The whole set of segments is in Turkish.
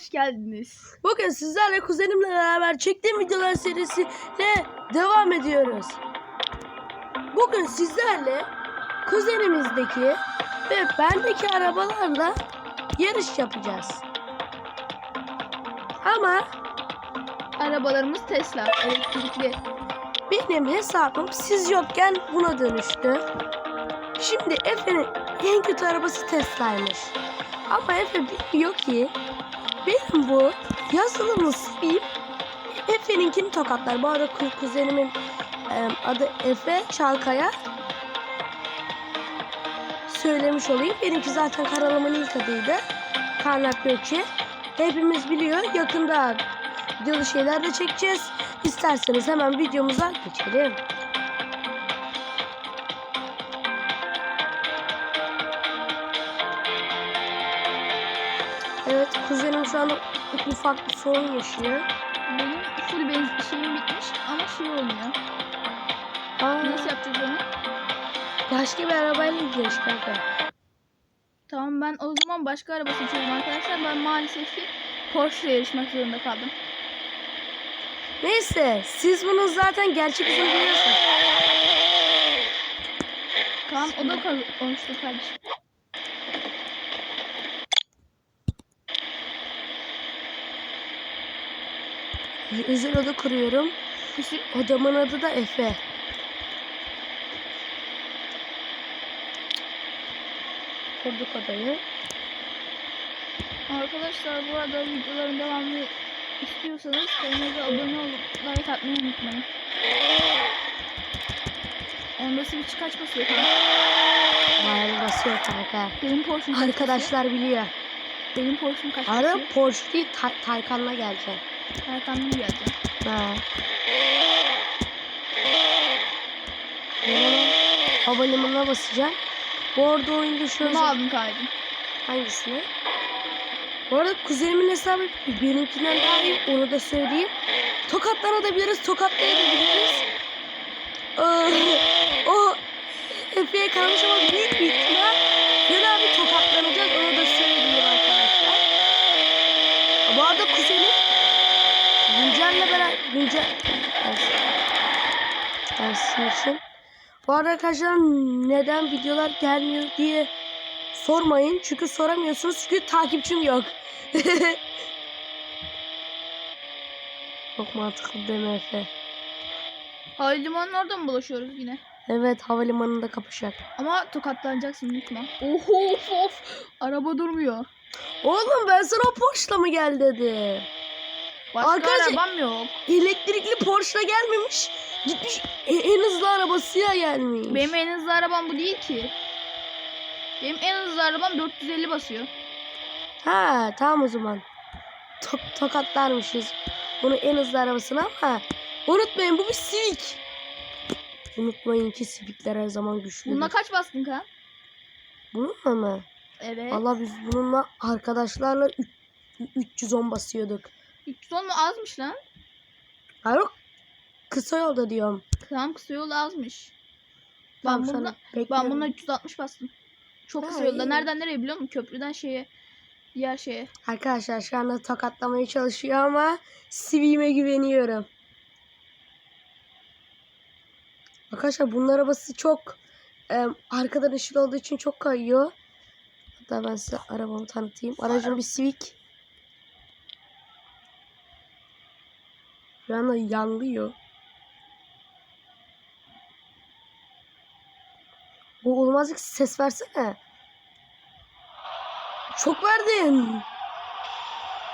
Hoş geldiniz. Bugün sizlerle kuzenimle beraber çektiğim videolar serisiyle devam ediyoruz. Bugün sizlerle kuzenimizdeki ve bendeki arabalarla yarış yapacağız. Ama Arabalarımız Tesla, elektrikli. benim hesabım siz yokken buna dönüştü. Şimdi Efe'nin en kötü arabası Tesla'ymış. Ama Efe bilmiyor ki benim bu yazılımı sileyim Efe'ninkini tokatlar. Bu arada ku- kuzenimin e, adı Efe Çalkaya. Söylemiş olayım. Benimki zaten kanalımın ilk adıydı. Karnak Gökçe. Hepimiz biliyor. Yakında videolu şeyler de çekeceğiz. İsterseniz hemen videomuza geçelim. Evet kuzenim şu anda ufak bir sorun yaşıyor. Benim full benzin şeyim bitmiş ama şey olmuyor. Aa, Nasıl yapacağız onu? başka bir arabayla gidiyoruz kanka. Tamam ben o zaman başka araba seçiyorum arkadaşlar. Ben maalesef ki Porsche ile yarışmak zorunda kaldım. Neyse siz bunun zaten gerçek yüzünü biliyorsunuz. Tamam o da konuştu kardeşim. Özel oda kuruyorum. Odamın adı da Efe. Kurduk odayı. Arkadaşlar bu arada videoların devamını istiyorsanız kanalımıza abone olup like atmayı unutmayın. Onda switch kaç basıyor kanka? Bayağı basıyor kanka. Benim Porsche'm Arkadaşlar biliyor. Benim Porsche'm kaç Ara? Porsche değil Ta- Taycan'la geleceğim. Mı geleceğim? Ha. Havalimanına basacağım. Bu arada oyunda şu Bunu aldım kaydım. Hangisini? Bu arada kuzenimin hesabı benimkinden daha iyi. Onu da söyleyeyim. Tokatlanabiliriz, tokatlayabiliriz. Ee, o Efe'ye kalmış ama büyük bir ihtimal Fel abi tokatlanacak. Onu da söyleyeyim arkadaşlar. Bu arada kuzenim Güncel'le beraber Güncel Dersin için. Bu arada arkadaşlar neden videolar gelmiyor diye sormayın. Çünkü soramıyorsunuz. Çünkü takipçim yok. Çok mantıklı Efe? Havalimanının orada mı bulaşıyoruz yine? Evet havalimanında kapışacak. Ama tokatlanacaksın unutma. Oho of of. Araba durmuyor. Oğlum ben sana o Porsche'la mı gel dedim. Başka Arkadaşlar- arabam yok. Elektrikli Porsche'la gelmemiş. Gitmiş e- en hızlı arabasıyla gelmiş. Benim en hızlı arabam bu değil ki. Benim en hızlı arabam 450 basıyor. Ha tamam o zaman. Tok tokatlarmışız. Bunu en hızlı arabasına ama unutmayın bu bir Civic. Unutmayın ki Civic'ler her zaman güçlüdür. Buna kaç bastın kan? Bununla mı? Evet. Allah biz bununla arkadaşlarla üç- 310 basıyorduk. 310 mu azmış lan? Hayır kısa yolda diyorum. Tamam kısa yol azmış. Tamam, Ben bununla, ben bununla 360 bastım. Çok kısa yolda. iyi. Nereden nereye biliyor musun? Köprüden şeye diğer şeye. Arkadaşlar şu anda tokatlamaya çalışıyor ama Civic'ime güveniyorum. Arkadaşlar bunun arabası çok e, arkadan ışık olduğu için çok kayıyor. Hatta ben size arabamı tanıtayım. Aracım bir Civic. Şu anda yanlıyor. Bu olmaz ki ses versene. Çok verdin.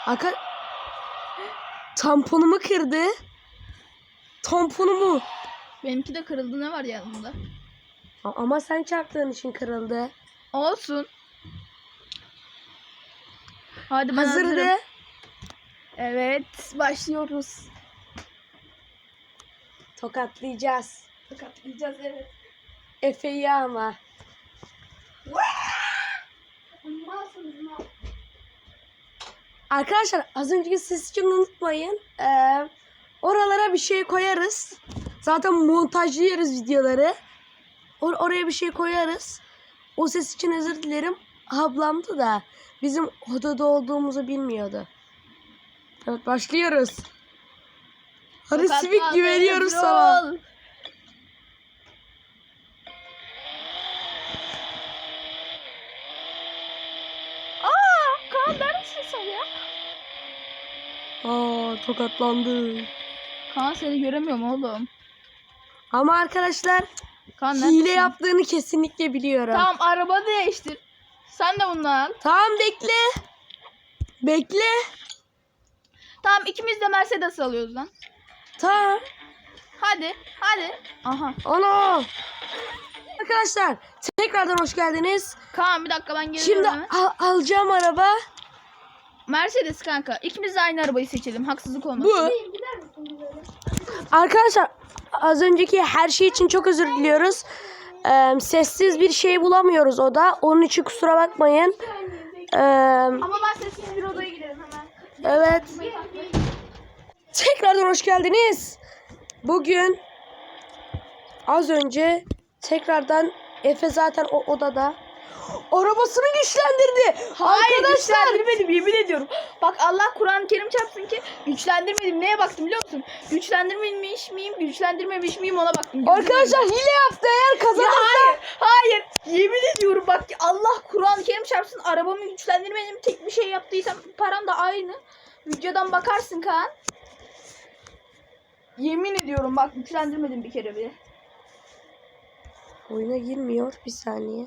Aka tamponumu kırdı. Tamponumu. Benimki de kırıldı ne var yanında? A- Ama sen çarptığın için kırıldı. Olsun. Hadi ben Hazır hazırım. de. Evet başlıyoruz. Tokatlayacağız. Tokatlayacağız evet. Efe'yi ama. Arkadaşlar az önceki ses için unutmayın. Ee, oralara bir şey koyarız. Zaten montajlıyoruz videoları. Or- oraya bir şey koyarız. O ses için özür dilerim. Ablamdı da bizim odada olduğumuzu bilmiyordu. Evet başlıyoruz. Hadi Sokakta Sivik güveniyoruz petrol. sana. Aa, Kaan neredesin sen ya? Aa tokatlandı. Kaan seni göremiyorum oğlum. Ama arkadaşlar Kaan hile neredesin? yaptığını kesinlikle biliyorum. Tamam araba değiştir. Sen de bunu al. Bekle. Bekle. Tamam ikimiz de Mercedes alıyoruz lan. Tamam. Hadi hadi. Aha. Ana. Arkadaşlar tekrardan hoş geldiniz. Kaan bir dakika ben Şimdi geliyorum hemen. al- alacağım araba Mercedes kanka. İkimiz de aynı arabayı seçelim. Haksızlık olmasın. bu. Arkadaşlar az önceki her şey için çok özür diliyoruz. Ee, sessiz bir şey bulamıyoruz o da. Onun için kusura bakmayın. Ee, Ama ben sessiz bir odaya gidelim hemen. evet. Tekrardan hoş geldiniz. Bugün az önce tekrardan Efe zaten o odada arabasını güçlendirdi. Hayır Arkadaşlar güçlendirmedim yemin ediyorum. Bak Allah Kur'an-ı Kerim çarpsın ki güçlendirmedim. Neye baktım biliyor musun? Güçlendirmemiş miyim, güçlendirmemiş miyim ona baktım. Arkadaşlar hile yaptı eğer Ya kazanırsa hayır, hayır. Yemin ediyorum bak Allah Kur'an-ı Kerim çarpsın arabamı güçlendirmedim. Tek bir şey yaptıysam param da aynı. Videodan bakarsın Kaan. Yemin ediyorum bak güçlendirmedim bir kere bile. oyuna girmiyor bir saniye.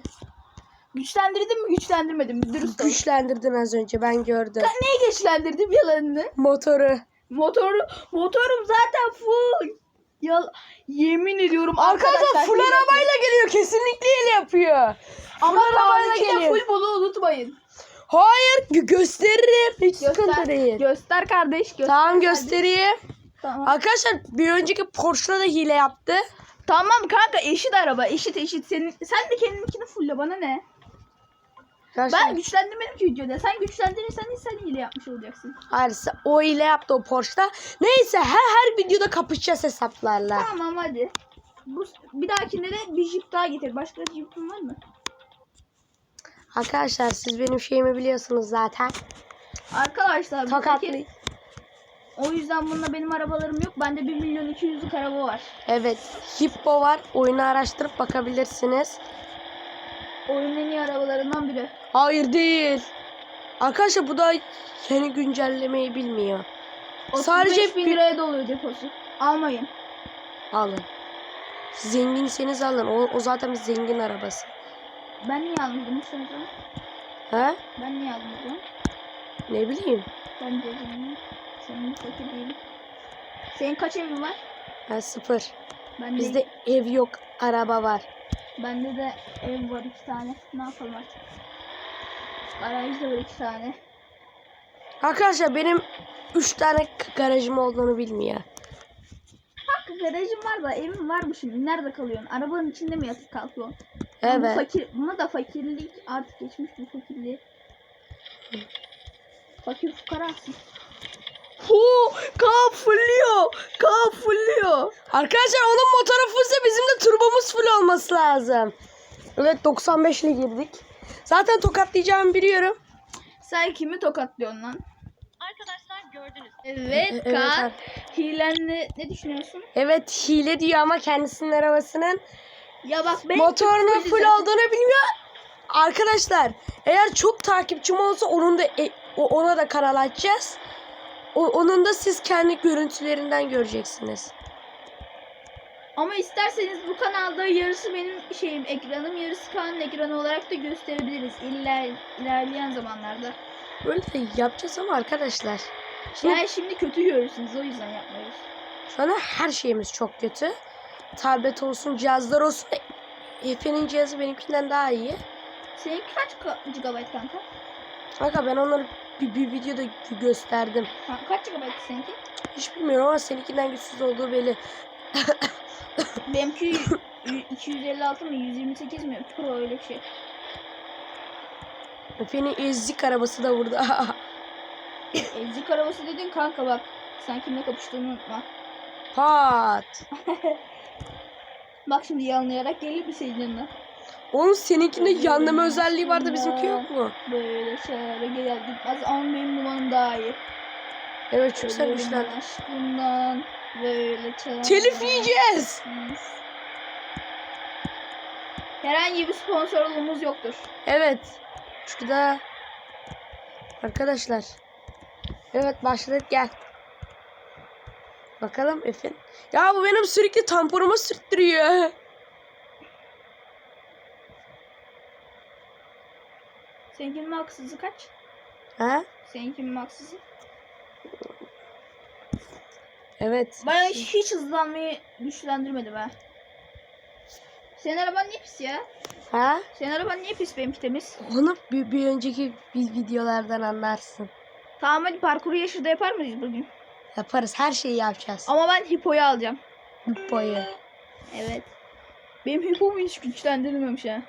Güçlendirdim mi güçlendirmedim mi? Dürüst ol. Güçlendirdin az önce ben gördüm. Ben neye güçlendirdim yalanını? Motoru. Motoru, motorum zaten full. Ya yemin ediyorum Arkadaşlar full hile arabayla geliyor. Kesinlikle hile yapıyor. Ama full arabayla full bunu unutmayın. Hayır gö- gösteririm. Hiç sıkıntı Göster, değil. göster kardeş göster. Tamam kardeş. Tamam. Arkadaşlar bir önceki Porsche'da da hile yaptı. Tamam kanka eşit araba eşit eşit. Senin, sen de kendininkini fulle bana ne? Arkadaşlar, Ben güçlendirmedim ki videoda. Sen güçlendirirsen sen hile yapmış olacaksın. Hayır, o hile yaptı o Porsche'da. Neyse her her videoda kapışacağız hesaplarla. Tamam hadi. Bu, bir dahakinde de bir jip daha getir. Başka jipin var mı? Arkadaşlar siz benim şeyimi biliyorsunuz zaten. Arkadaşlar Tokatlı. fakir- O yüzden bununla benim arabalarım yok. Bende 1 milyon 200'lük araba var. Evet. Hippo var. Oyunu araştırıp bakabilirsiniz. Oyunun en iyi arabalarından biri. Hayır değil. Arkadaşlar bu da yeni güncellemeyi bilmiyor. Sadece Sadece bin bir- liraya doluyor deposu. Almayın. Alın. Zenginseniz alın. O, o zaten bir zengin arabası. Ben niye almadım zaman? He? Ben niye almadım? Ne bileyim. Ben de zengin. Senin fakir değilim. Senin kaç evin var? Ben sıfır. Ben Bizde ev yok. Araba var. Bende de ev var iki tane. Ne yapalım artık? Garajda var iki tane. Arkadaşlar benim 3 tane garajım olduğunu bilmiyor. Bak garajım var da evim var mı şimdi? Nerede kalıyorsun? Arabanın içinde mi yatıp kalkıyorsun? Ama Bu Evet. fakir, buna da fakirlik artık geçmiş bu fakirliği. Fakir fukarasın. Hu, kan fulluyor. Kan fulluyor. Arkadaşlar onun motoru fullse bizim de turbomuz full olması lazım. Evet 95 ile girdik. Zaten tokatlayacağımı biliyorum. Sen kimi tokatlıyorsun lan? Arkadaşlar gördünüz. Evet, E- evet Kaan. Hilenle ne düşünüyorsun? Evet hile diyor ama kendisinin arabasının Ya bak ben motorunun full olduğunu bilmiyor. Arkadaşlar eğer çok takipçim olsa onun da e- ona da kanal açacağız. O, onun da siz kendi görüntülerinden göreceksiniz. Ama isterseniz bu kanalda yarısı benim şeyim ekranım, yarısı Kaan'ın ekranı olarak da gösterebiliriz iler, ilerleyen zamanlarda. Böyle de yapacağız ama arkadaşlar. Şimdi Yani şimdi kötü görürsünüz o yüzden yapmıyoruz. şu anda her şeyimiz çok kötü. Tablet olsun, cihazlar olsun. Efe'nin cihazı benimkinden daha iyi. Senin kaç ka- GB kanka? Kanka ben onları bir, bir videoda gö- gösterdim. Ha, kaç GB seninki? Hiç bilmiyorum ama seninkinden güçsüz olduğu belli. Benimki y- y- 256 mı 128 mi? Pro öyle bir şey. Efe'nin ezzik arabası da burada. Ezik arabası dedin kanka bak. Sen kimle kapıştığını unutma. Pat. Bak şimdi yanlayarak gelir bir senin yanına. Onun seninkinde yanlama özelliği var da bizimki yok mu? Böyle şöyle gelir gitmez ama benim numaram daha iyi. Evet çok güçlendin. aşkından böyle çalan. Telif yiyeceğiz. Herhangi bir sponsorluğumuz yoktur. Evet. Şurada. Arkadaşlar. Evet başladık gel. Bakalım Efin. Ya bu benim sürekli tamponuma sürttürüyor. Seninkinin haksızı kaç? Ha? Seninkinin haksızı. Evet. Bana hiç hızlanmayı güçlendirmedi be. Senin araban niye pis ya? Ha? Senin araban niye pis benimki temiz? Onu bir, bir önceki vi- videolardan anlarsın. Tamam hadi parkuru yaşında yapar mıyız bugün? Yaparız. Her şeyi yapacağız. Ama ben hipoyu alacağım. Boyu. Evet. Benim hipom hiç güçlendirilmemiş ha.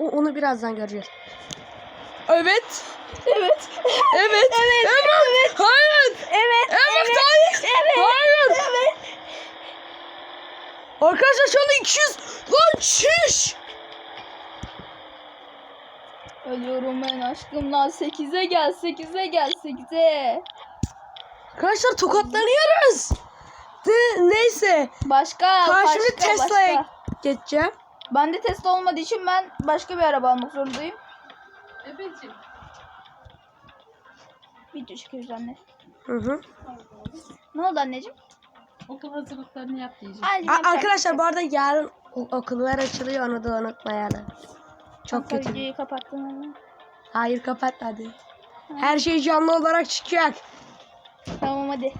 O, onu birazdan göreceğiz. Evet. Evet. Evet. Evet. Evet. Hayır. Evet. Evet. Hayır. Evet. Hayır. Evet. Arkadaşlar şu anda 200. Lan çüş. Ölüyorum ben aşkımla. 8'e gel 8'e gel 8'e. Arkadaşlar tokatlanıyoruz. De, neyse. Başka Karşımda başka, Tesla'ya başka. geçeceğim. Bende Tesla olmadığı için ben başka bir araba almak zorundayım. Efe'cim. Video çekiyoruz anne. Hı hı. Ne oldu anneciğim? Okul hazırlıklarını yap diyeceğim. Anneciğim, A- yapacak arkadaşlar bu arada yarın okullar açılıyor onu da unutmayalım. Çok Kanka, kötü. Videoyu kapattın anne. Hayır kapatmadı. Her şey canlı olarak çıkacak. Tamam hadi.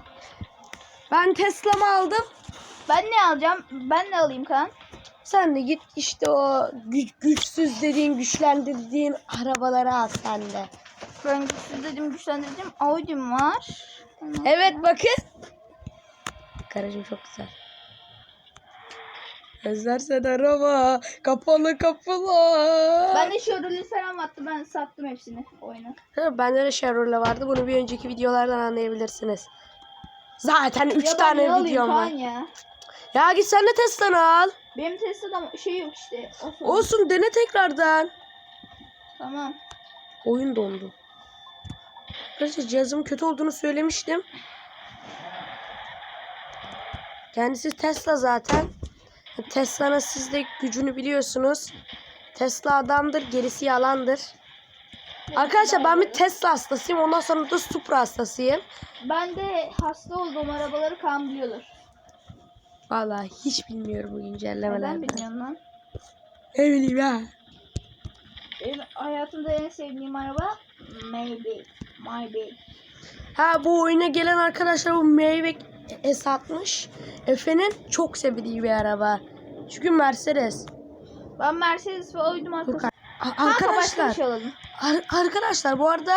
Ben Tesla'mı aldım. Ben ne alacağım? Ben ne alayım Kaan? Sen de git işte o güç, güçsüz dediğin, güçlendirdiğin arabaları al sen de. Ben güçsüz dedim güçlendirdim. Audi'm var. Tamam. Evet bakın. Garajım çok güzel. Özlersen araba. Kapalı kapılar. Ben de Chevrolet falan attı. Ben sattım hepsini oyunu. Ha, Bende de Chevrolet vardı. Bunu bir önceki videolardan anlayabilirsiniz. Zaten 3 Ya ben tane videom var. Ya? Ya git sen de Tesla'nı al. Benim Tesla'da şey yok işte. Olsun. Olsun dene tekrardan. Tamam. Oyun dondu. Arkadaşlar cihazımın kötü olduğunu söylemiştim. Kendisi Tesla zaten. Tesla'nın siz de gücünü biliyorsunuz. Tesla adamdır, gerisi yalandır. Arkadaşlar ben bir Tesla hastasıyım. Ondan sonra da Supra hastasıyım. Ben de hasta olduğum arabaları Kaan Vallahi hiç bilmiyorum bu Neden güncellemelerden. bilmiyorum lan? Ne bileyim ya. Benim hayatımda en sevdiğim araba Maybe. Maybe. Ha bu oyuna gelen arkadaşlar bu Maybach S60 Efe'nin çok sevdiği bir araba. Çünkü Mercedes. Ben Mercedes ve oydum arkadaşlar. Arkadaşlar şey ar- arkadaşlar bu arada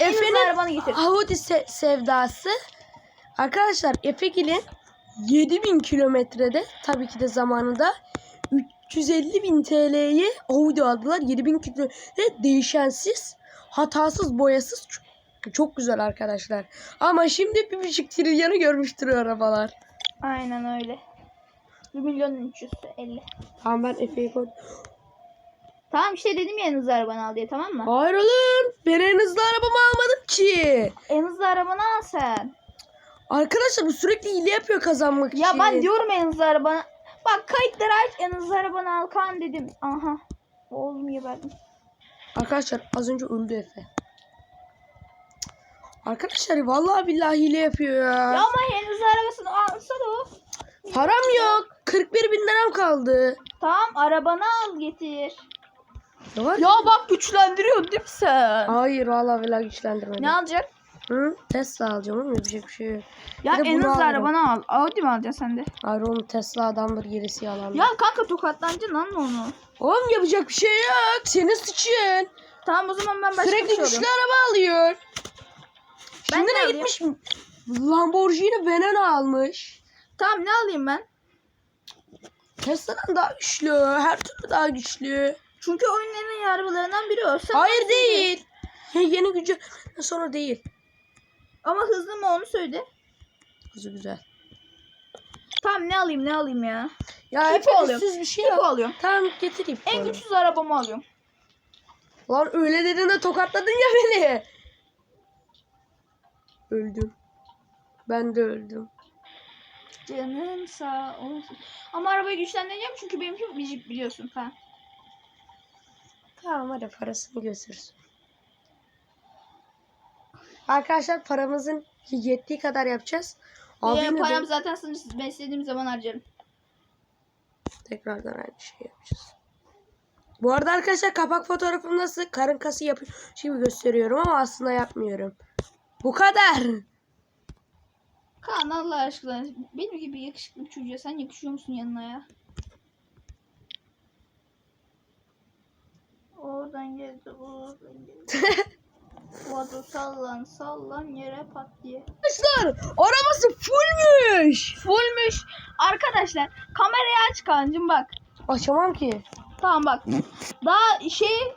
Efe'nin. Audi se- sevdası arkadaşlar Efegil'in 7000 kilometrede tabii ki de zamanında 350 bin TL'ye Audi aldılar. 7000 kilometre değişensiz, hatasız, boyasız çok, güzel arkadaşlar. Ama şimdi bir buçuk trilyonu görmüştür arabalar. Aynen öyle. 1 milyon 350. Tamam ben Efe'yi koydum. Tamam işte dedim ya en hızlı arabanı al diye tamam mı? Hayır oğlum ben en hızlı arabamı almadım ki. En hızlı arabanı al sen. Arkadaşlar bu sürekli hile yapıyor kazanmak için. Ya ben diyorum en hızlı arabanı. Bak kayıtları aç en hızlı arabanı al dedim. Aha. Oğlum geberdim. Arkadaşlar az önce öldü Efe. Arkadaşlar vallahi billahi hile yapıyor ya. Ya ama en hızlı arabasını alsa da o. Param yok. 41 bin liram kaldı. Tamam arabanı al getir. Ne var? Ya bak güçlendiriyorsun değil mi sen? Hayır vallahi billahi güçlendirmedim. Ne alacak? Hı? Tesla alacağım ama yapacak bir şey yok. Ya Bir de en bunu hızlı alırım. arabanı al. Audi mi alacaksın sen de? Hayır oğlum Tesla adamdır gerisi yalan. Ya kanka tokatlanacaksın lan onu. Oğlum yapacak bir şey yok. Senin sıçın. Tamam o zaman ben başka Sürekli bir şey güçlü alıyorum. araba alıyor. Ben Şimdi ne alayım? gitmiş Lamborghini Veneno almış. Tamam ne alayım ben? Tesla'dan daha güçlü. Her türlü daha güçlü. Çünkü oyunların arabalarından biri o. Sen Hayır değil. Yeni gücü sonra değil. Ama hızlı mı onu söyle. Güzel güzel. Tamam ne alayım ne alayım ya. Ya hep alıyorum. bir şey yok. alıyorum. Tamam getireyim. En güçsüz arabamı alıyorum. Lan öyle dedin de tokatladın ya beni. Öldüm. Ben de öldüm. Canın sağ olsun. Ama arabayı güçlendireceğim çünkü benimki bir jip biliyorsun ha. Tamam hadi parasını götürsün. Arkadaşlar paramızın yettiği kadar yapacağız. Abi Benim de param zaten sınırsız. Ben istediğim zaman harcarım. tekrardan aynı şey yapacağız. Bu arada arkadaşlar kapak fotoğrafım nasıl karın kası yapıyor. Şimdi gösteriyorum ama aslında yapmıyorum. Bu kadar. Kaan Allah aşkına benim gibi yakışıklı bir çocuğa sen yakışıyor musun yanına ya? Oradan geldi, oradan geldi. Vado sallan sallan yere pat diye. Arkadaşlar arabası fullmüş. Fullmüş. Arkadaşlar kamerayı aç Kaan'cım bak. Açamam ki. Tamam bak. Daha şey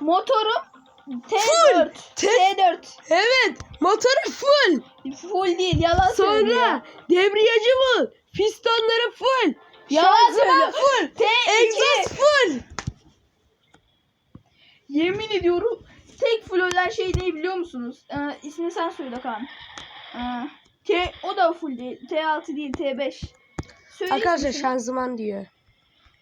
motorum T4. T- T4. Evet motoru full. Full değil yalan söylüyor. Sonra debriyajı full. Pistonları full. Yalan söylüyor. full. T2. Egzoz full. Yemin ediyorum tek full olan şey ne biliyor musunuz? Ee, ismini sen söyle Kaan. Ee, T o da full değil. T6 değil T5. Söyle Arkadaşlar ismini. şanzıman diyor.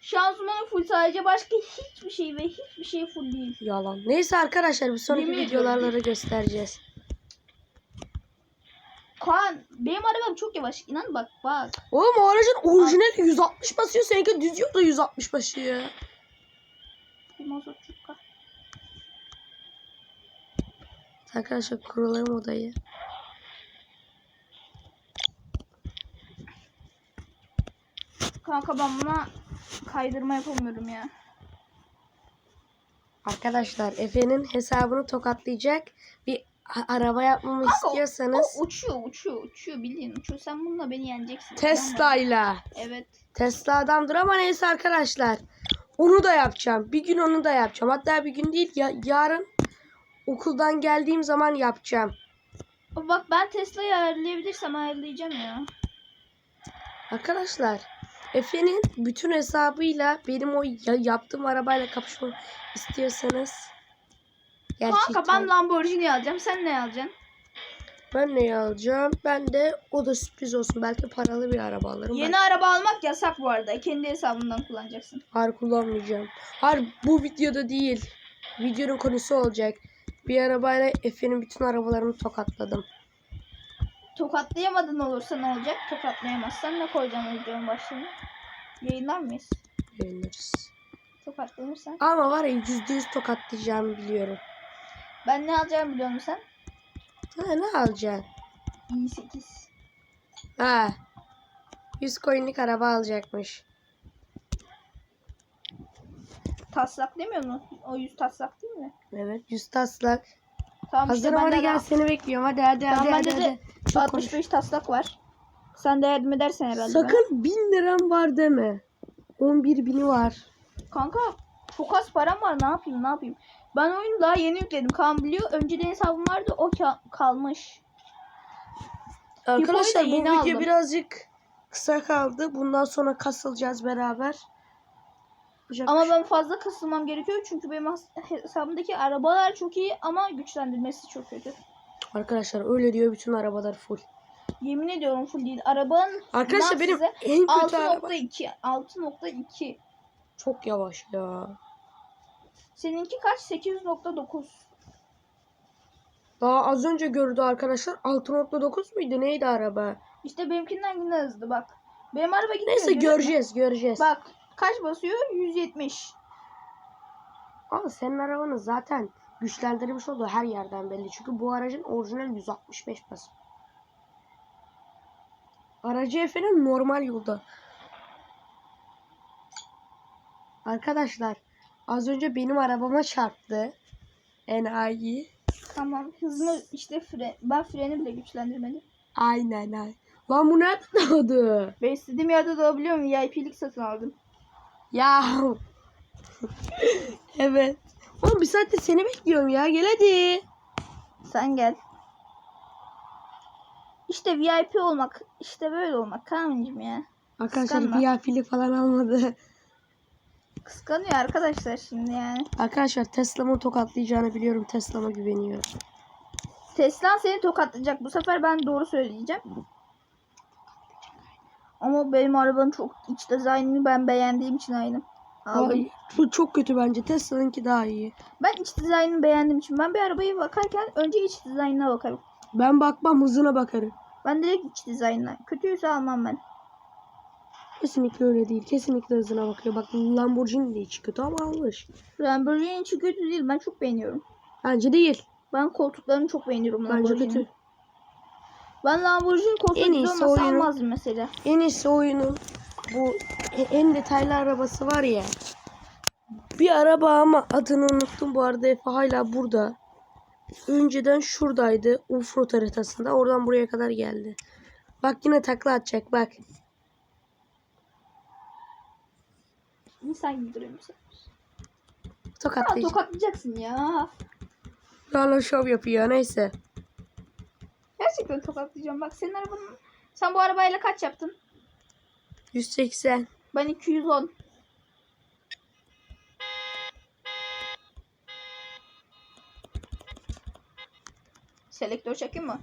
Şanzımanı full sadece başka hiçbir şey ve hiçbir şey full değil. Yalan. Neyse arkadaşlar bir sonraki Yemin videolarda göstereceğiz. Kaan benim arabam çok yavaş. İnan bak bak. Oğlum o aracın orijinali 160 basıyor. Seninki düz yolda 160 basıyor. Mazot çok kal. Arkadaşlar kurulalım odayı. Kanka ben buna kaydırma yapamıyorum ya. Arkadaşlar Efe'nin hesabını tokatlayacak bir araba yapmamı Kanka, o- istiyorsanız O uçuyor uçuyor uçuyor bildiğin uçuyor. Sen bununla beni yeneceksin. Tesla'yla. Evet. Tesla adamdır ama neyse arkadaşlar. Onu da yapacağım. Bir gün onu da yapacağım. Hatta bir gün değil ya yarın okuldan geldiğim zaman yapacağım. Bak ben Tesla'yı ayarlayabilirsem ayarlayacağım ya. Arkadaşlar Efe'nin bütün hesabıyla benim o ya- yaptığım arabayla kapışmamı istiyorsanız gerçekten Kanka ben Lamborghini alacağım. Sen ne alacaksın? ben neyi alacağım? Ben de o da sürpriz olsun. Belki paralı bir araba alırım. Yeni Ben araba almak yasak bu arada. Kendi hesabından kullanacaksın. Hayır kullanmayacağım. Hayır bu videoda değil. Videonun konusu olacak. Bir arabayla Efe'nin bütün arabalarını tokatladım. Tokatlayamadın olursa ne olacak? Tokatlayamazsan ne koyacaksın videonun başlığına? Yayınlar mıyız? Yayınlarız. Tokatlanırsan. Ama var ya yüzde yüz tokatlayacağımı biliyorum. Ben ne alacağımı biliyor musun sen? Ha, ne alacaksın? i8. Ha. 100 coinlik araba alacakmış. Taslak demiyor mu? O yüz taslak değil mi? Evet 100 taslak. Tamam Hazırım işte hadi gel seni bekliyorum. Hadi hadi Tamam, hadi hadi. bende de hadi. Çok konuş. 65 taslak var. Sen de yardım edersen herhalde. Sakın 1000 liram var deme. 11 bini var. Kanka çok az param var ne yapayım ne yapayım. Ben oyunu daha yeni yükledim. Kaan biliyor. Önceden hesabım vardı o ka- kalmış. Arkadaşlar bu video aldım. birazcık kısa kaldı. Bundan sonra kasılacağız beraber. Yapacak Ama ben fazla kasılmam gerekiyor çünkü benim hesabımdaki arabalar çok iyi ama güçlendirmesi çok kötü. Arkadaşlar öyle diyor bütün arabalar full. Yemin ediyorum full değil. Arabanın Arkadaşlar ben benim en kötü araba 6.2 6.2 çok yavaş ya. Seninki kaç? 8.9 Daha az önce gördü arkadaşlar 6.9 muydu neydi araba? İşte benimkinden yine hızlı bak. Benim araba gidiyor. Neyse göreceğiz göreceğiz. Bak kaç basıyor? 170. Ama senin arabanın zaten güçlendirilmiş olduğu her yerden belli. Çünkü bu aracın orijinal 165 bas. Aracı Efe'nin normal yolda. Arkadaşlar az önce benim arabama çarptı. Enayi. Tamam. Hızını işte fre ben freni bile güçlendirmedim. Aynen aynen. Lan bu nereden oldu? Ben istediğim yerde doğabiliyorum. VIP'lik satın aldım. Ya. evet. Oğlum bir saattir seni bekliyorum ya. Gel hadi. Sen gel. İşte VIP olmak, işte böyle olmak Kaan'cım ya. Arkadaşlar. VIP'lik falan almadı. Kıskanıyor arkadaşlar şimdi yani. Arkadaşlar Tesla'mı tokatlayacağını biliyorum. Tesla'ma güveniyorum. Tesla seni tokatlayacak. Bu sefer ben doğru söyleyeceğim. Ama benim arabanın çok iç dizaynını ben beğendiğim için aynı. Aldım. Bu çok kötü bence. Tesla'nınki daha iyi. Ben iç dizaynını beğendiğim için ben bir arabayı bakarken önce iç dizaynına bakarım. Ben bakmam hızına bakarım. Ben direkt iç dizaynına. Kötüyse almam ben. Kesinlikle öyle değil. Kesinlikle hızına bakıyor. Bak Lamborghini de hiç kötü ama almış. Lamborghini için kötü değil. Ben çok beğeniyorum. Bence değil. Ben koltuklarını çok beğeniyorum Bence kötü. Ben Lamborghini En iyisi olmasa oyunun- almazdım mesela. En iyisi oyunun bu e- en detaylı arabası var ya. Bir araba ama adını unuttum bu arada Efe hala burada. Önceden şuradaydı offroad haritasında. Oradan buraya kadar geldi. Bak yine takla atacak bak. İnsan gibi duruyor musun? Ya Tokatlayacak. tokatlayacaksın ya. Hala şov yapıyor neyse. Gerçekten tokatlayacağım. Bak senin arabanın... Sen bu arabayla kaç yaptın? 180. Ben 210. Selektör çekeyim mi?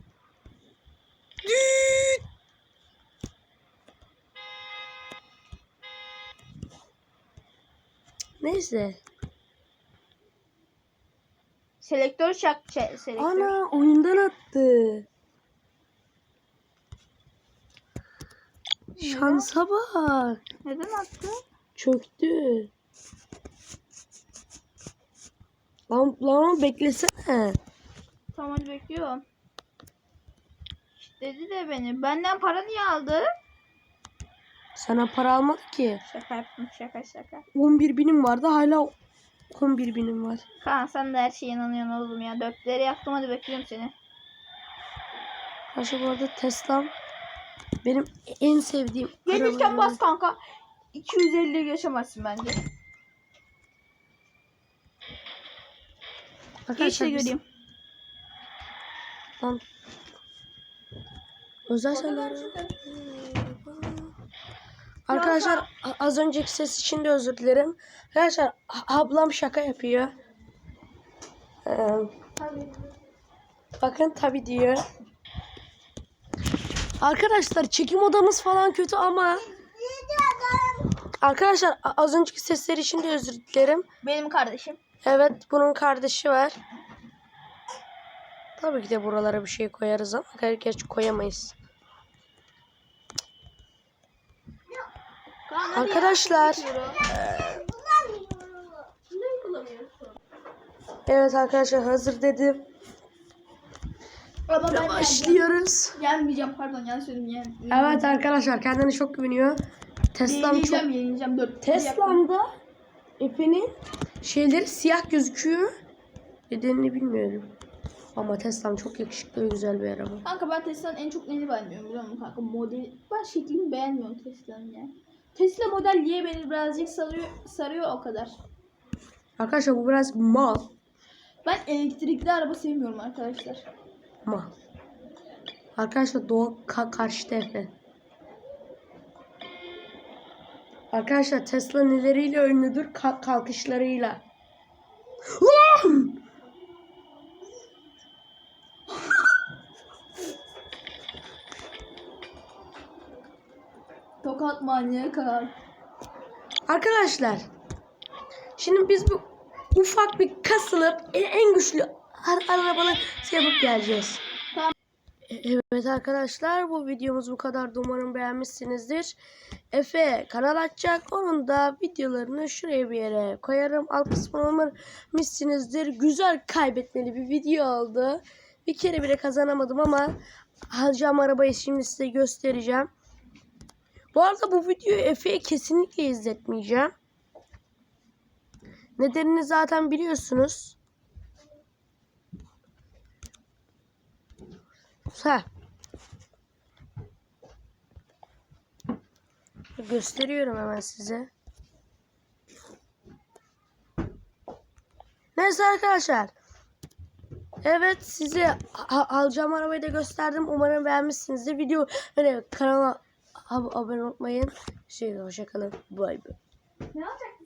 Neyse. Selektör. Şey, selektör. Ana oyundan attı. Şansa bak. Neden attı? Çöktü. Lan, lan beklesene. Tamam hadi bekliyorum. Dedi de beni. Benden para niye aldı? Sana para almadı ki. Şaka yaptım. Şaka şaka. 11 binim vardı hala 11 binim var. Kaan sen de her şeye inanıyorsun oğlum ya. Dörtleri yaktım hadi bekliyorum seni. Başka bu arada Tesla'm benim en sevdiğim Gelirken arabalardan- bas kanka. 250 geçemezsin bence. Geç de biz- göreyim. Lan. Özel şeyler. Arkadaşlar a- az önceki ses için de özür dilerim. Arkadaşlar a- ablam şaka yapıyor. Ee, bakın tabi diyor. Arkadaşlar çekim odamız falan kötü ama Arkadaşlar az önceki sesler için de özür dilerim. Benim kardeşim. Evet bunun kardeşi var. Tabii ki de buralara bir şey koyarız ama geç koyamayız. Arkadaşlar. Evet arkadaşlar hazır dedim. Ama ben. Başlıyoruz. Gelmeyeceğim pardon yanlış söyledim. Yani. Evet arkadaşlar kendine çok güveniyor. Tesla'm çok... Yenileceğim. Dört. Tesla'mda Efe'nin şeyleri siyah gözüküyor. Nedenini bilmiyorum. Ama Tesla'm çok yakışıklı ve güzel bir araba. Kanka ben Tesla'nın en çok neyini beğenmiyorum biliyor musun kanka? Modeli. Ben şeklini beğenmiyorum Tesla'nın ya. Tesla model Y beni birazcık sarıyor, sarıyor o kadar. Arkadaşlar bu biraz mal. Ben elektrikli araba sevmiyorum arkadaşlar. Mal. Arkadaşlar Doğa ka karşıda Efe. Arkadaşlar Tesla neleriyle ünlüdür? Ka- kalkışlarıyla. Tokat manyağı Kaan. Arkadaşlar şimdi biz bu ufak bir kasılıp en güçlü ar- arabanı şey yapıp geleceğiz. E- Evet arkadaşlar bu videomuz bu kadar. Umarım beğenmişsinizdir. Efe kanal açacak. Onun da videolarını şuraya bir yere koyarım. Alt kısmına umarmışsınızdır. Güzel kaybetmeli bir video oldu. Bir kere bile kazanamadım ama alacağım arabayı şimdi size göstereceğim. Bu arada bu videoyu Efe'ye kesinlikle izletmeyeceğim. Nedenini zaten biliyorsunuz. Ha. Gösteriyorum hemen size. Neyse arkadaşlar. Evet size alacağım arabayı da gösterdim. Umarım beğenmişsinizdir. Video öyle kanala ab- abone olmayın. Şey hoşçakalın. Bay bay. Ne yapacak?